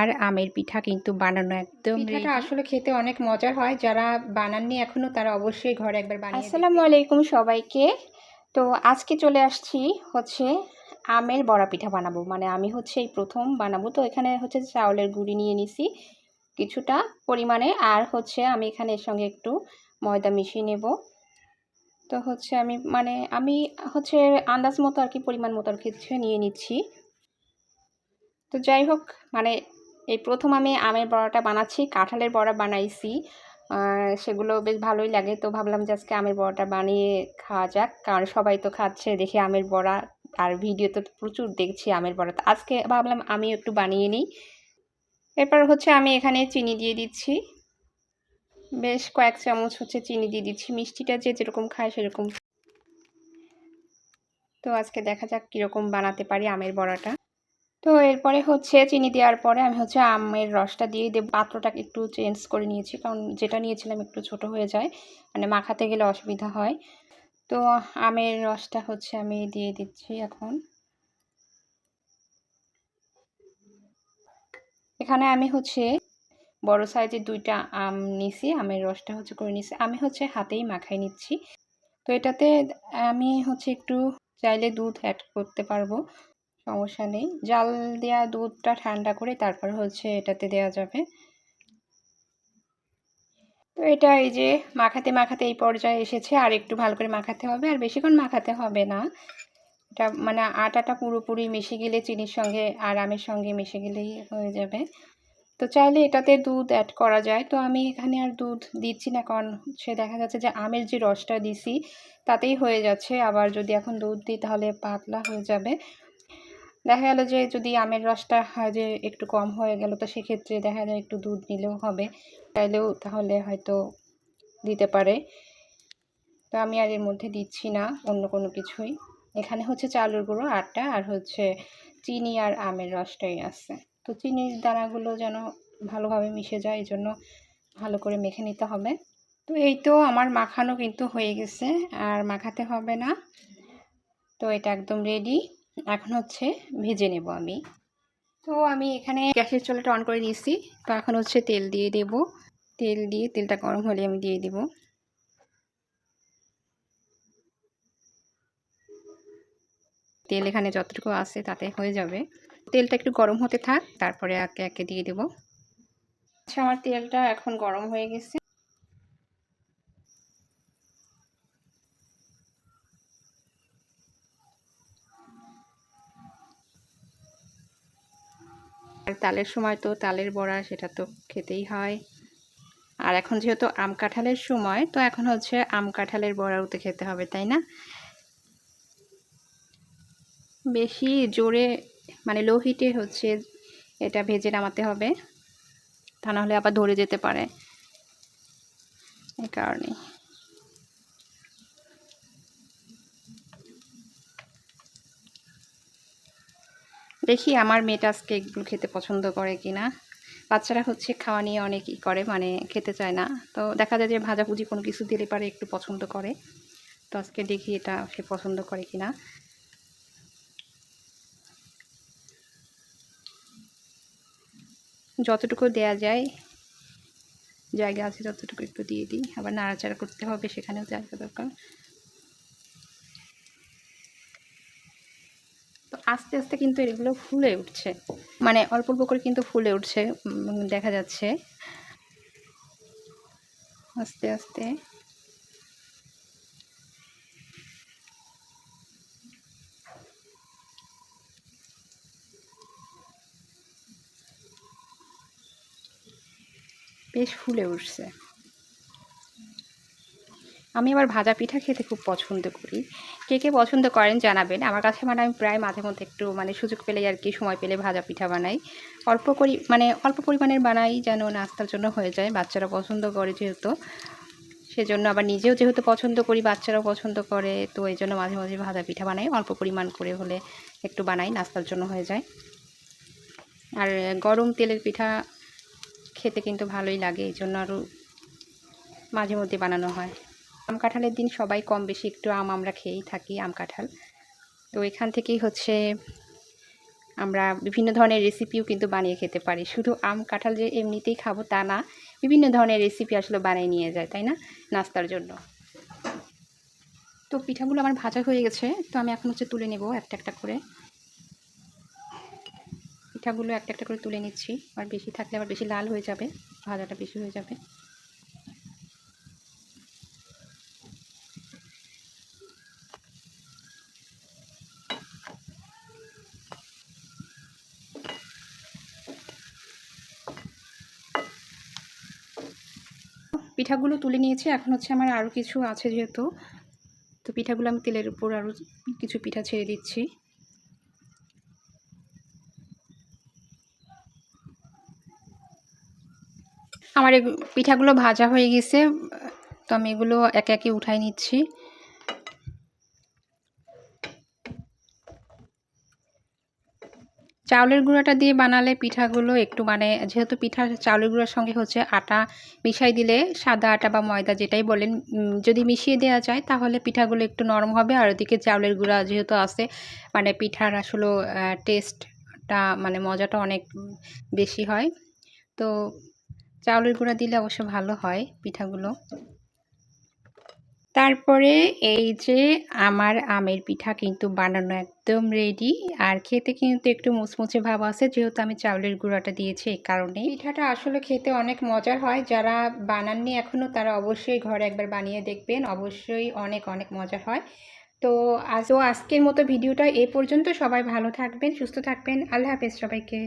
আর আমের পিঠা কিন্তু বানানো একদম পিঠাটা আসলে খেতে অনেক মজার হয়। যারা বানাননি এখনও তারা অবশ্যই ঘরে একবার বানিয়ে আসসালামু আলাইকুম সবাইকে। তো আজকে চলে আসছি হচ্ছে আমের বড়া পিঠা বানাবো। মানে আমি হচ্ছে এই প্রথম বানাবো। তো এখানে হচ্ছে চাউলের গুঁড়ি নিয়ে নিছি কিছুটা পরিমাণে। আর হচ্ছে আমি এখানে এর সঙ্গে একটু ময়দা মিশিয়ে নেব। তো হচ্ছে আমি মানে আমি হচ্ছে আন্দাজ মতো আর কি পরিমাণ মতো আর কি হচ্ছে নিয়ে নিচ্ছি। তো যাই হোক মানে এই প্রথম আমি আমের বড়াটা বানাচ্ছি, কাঁঠালের বড়া বানাইছি। সেগুলো বেশ ভালোই লাগে, তো ভাবলাম যে আজকে আমের বড়াটা বানিয়ে খাওয়া যাক। কারণ সবাই তো খাচ্ছে, দেখে আমের বড়া আর ভিডিও তো প্রচুর দেখছি আমের বড়া। তো আজকে ভাবলাম আমি একটু বানিয়ে নিই। এরপর হচ্ছে আমি এখানে চিনি দিয়ে দিচ্ছি। বেশ কয়েক চামচ হচ্ছে চিনি দিয়ে দিচ্ছি। মিষ্টিটা যে যেরকম খায় সেরকম। তো আজকে দেখা যাক কীরকম বানাতে পারি আমের বড়াটা। তো এরপরে হচ্ছে চিনি দেওয়ার পরে আমি হচ্ছে আমের রসটা দিয়ে দেব। পাত্রটাকে একটু চেঞ্জ করে নিয়েছি, কারণ যেটা নিয়েছিলাম একটু ছোট হয়ে যায় মানে মাখাতে গেলে অসুবিধা হয়। তো আমের রসটা হচ্ছে আমি দিয়ে দিচ্ছি এখন। এখানে আমি হচ্ছে বড় সাইজের দুইটা আম নিছি আমের রসটা হচ্ছে করে নিছি আমি হচ্ছে হাতেই মাখাই নিচ্ছি। তো এটাতে আমি হচ্ছে একটু চাইলে দুধ অ্যাড করতে পারব। সমস্যা নেই। জাল দেওয়া দুধটা ঠান্ডা করে তারপর হচ্ছে এটাতে দেওয়া যাবে। তো এটা এই যে মাখাতে মাখাতে এই পর্যায়ে এসেছে। আর একটু ভালো করে মাখাতে হবে। আর বেশিক্ষণ মাখাতে হবে না। এটা মানে আটাটা পুরোপুরি মিশে গেলে চিনির সঙ্গে আর আমের সঙ্গে মিশে গেলেই হয়ে যাবে। তো চাইলে এটাতে দুধ অ্যাড করা যায়। তো আমি এখানে আর দুধ দিচ্ছি না। কারণ সে দেখা যাচ্ছে যে আমের যে রসটা দিছি, তাতেই হয়ে যাচ্ছে। আবার যদি এখন দুধ দিই তাহলে পাতলা হয়ে যাবে। দেখা গেল যে যদি আমের রসটা যে একটু কম হয়ে গেল, তো সেক্ষেত্রে দেখা যায় একটু দুধ নিলেও হবে। চাইলেও তাহলে হয়তো দিতে পারে। তো আমি আর এর মধ্যে দিচ্ছি না, অন্য কোনো কিছুই। এখানে হচ্ছে চালুর গুঁড়ো আটা আর হচ্ছে চিনি আর আমের রসটাই আছে। তো চিনির দানাগুলো যেন ভালোভাবে মিশে যায়, এই জন্য ভালো করে মেখে নিতে হবে। তো এই তো আমার মাখানো কিন্তু হয়ে গেছে, আর মাখাতে হবে না। তো এটা একদম রেডি এখন হচ্ছে ভেজে নেব আমি। তো আমি এখানে গ্যাসের চুলাটা অন করে দিয়েছি তো এখন হচ্ছে তেল দিয়ে দেব। তেল দিয়ে তেলটা গরম হলে আমি দিয়ে দেব। তেল এখানে যতটুকু আছে তাতে হয়ে যাবে। তেলটা একটু গরম হতে থাক, তারপরে একে একে দিয়ে দেব। আচ্ছা আমার তেলটা এখন গরম হয়ে গেছে। আর তালের সময় তো তালের বড়া সেটা তো খেতেই হয়। আর এখন যেহেতু আম কাঁঠালের সময়, তো এখন হচ্ছে আম কাঁঠালের বড়াও তো খেতে হবে, তাই না? বেশি জোরে মানে লো হিটে হচ্ছে এটা ভেজে নামাতে হবে। তা নাহলে আবার ধরে যেতে পারে। এই কারণে দেখি আমার মেয়েটা আজকে এগুলো খেতে পছন্দ করে কি না বাচ্চারা হচ্ছে খাওয়া নিয়ে অনেকই করে মানে খেতে চায় না। তো দেখা যায় যে ভাজাভুজি কোনো কিছু দিলে পারে একটু পছন্দ করে। তো আজকে দেখি এটা সে পছন্দ করে কি না যতটুকু দেয়া যায়, জায়গা আছে ততটুকু একটু দিয়ে দিই। আবার নাড়াচাড়া করতে হবে, সেখানেও জায়গা দরকার। আস্তে আস্তে কিন্তু এগুলো ফুলে উঠছে। মানে অল্প অল্প করে কিন্তু ফুলে উঠছে দেখা যাচ্ছে। আস্তে আস্তে। বেশ ফুলে উঠছে। আমি আবার ভাজা পিঠা খেতে খুব পছন্দ করি। কে কে পছন্দ করেন জানাবেন। আমার কাছে মানে আমি প্রায় মাঝে মধ্যে একটু মানে সুযোগ পেলেই আর কি সময় পেলে ভাজা পিঠা বানাই। অল্প করি মানে অল্প পরিমাণের বানাই যেন নাস্তার জন্য হয়ে যায়। বাচ্চারা পছন্দ করে যেহেতু। সেজন্য আবার নিজেও যেহেতু পছন্দ করি, বাচ্চারাও পছন্দ করে, তো এই জন্য মাঝে মাঝে ভাজা পিঠা বানাই। অল্প পরিমাণ করে হলে একটু বানাই, নাস্তার জন্য হয়ে যায়। আর গরম তেলের পিঠা খেতে কিন্তু ভালোই লাগে, এই জন্য আরও মাঝে মধ্যে বানানো হয়। আম কাঁঠালের দিন সবাই কম বেশি একটু আম আমরা খেয়েই থাকি, আম কাঁঠাল। তো এখান থেকেই হচ্ছে আমরা বিভিন্ন ধরনের রেসিপিও কিন্তু বানিয়ে খেতে পারি। শুধু আম কাঁঠাল যে এমনিতেই খাব তা না, বিভিন্ন ধরনের রেসিপি আসলে বানিয়ে নিয়ে যায়, তাই না? নাস্তার জন্য। তো পিঠাগুলো আমার ভাজা হয়ে গেছে, তো আমি এখন হচ্ছে তুলে নেব একটা একটা করে। পিঠাগুলো একটা একটা করে তুলে নিচ্ছি, আর বেশি থাকলে আবার বেশি লাল হয়ে যাবে, ভাজাটা বেশি হয়ে যাবে। পিঠাগুলো তুলে নিয়েছি। এখন হচ্ছে আমার আরও কিছু আছে যেহেতু, তো পিঠাগুলো আমি তেলের উপর আরও কিছু পিঠা ছেড়ে দিচ্ছি। আমার পিঠাগুলো ভাজা হয়ে গেছে, তো আমি এগুলো একে একে উঠাই নিচ্ছি। চাউলের গুঁড়াটা দিয়ে বানালে পিঠাগুলো একটু মানে যেহেতু পিঠা চাউলের গুঁড়ার সঙ্গে হচ্ছে আটা মিশাই দিলে সাদা আটা বা ময়দা যেটাই বলেন যদি মিশিয়ে দেওয়া যায় তাহলে পিঠাগুলো একটু নরম হবে। আর ওদিকে চাউলের গুঁড়া যেহেতু আছে মানে পিঠার আসলে টেস্টটা মানে মজাটা অনেক বেশি হয়। তো চাউলের গুঁড়া দিলে অবশ্য ভালো হয় পিঠাগুলো। তারপরে এই যে আমার আমের পিঠা কিন্তু বানানো একদম রেডি আর খেতে কিন্তু একটু মুচমুচে ভাব আছে, যেহেতু আমি চাউলের গুঁড়াটা দিয়েছি এই কারণে পিঠাটা আসলে খেতে অনেক মজার হয়, যারা বানাননি এখনও তারা অবশ্যই ঘরে একবার বানিয়ে দেখবেন, অবশ্যই অনেক অনেক মজার হয়। তো আজও আজকের মতো ভিডিওটা এ পর্যন্ত, সবাই ভালো থাকবেন, সুস্থ থাকবেন, আল্লাহ হাফেজ সবাইকে।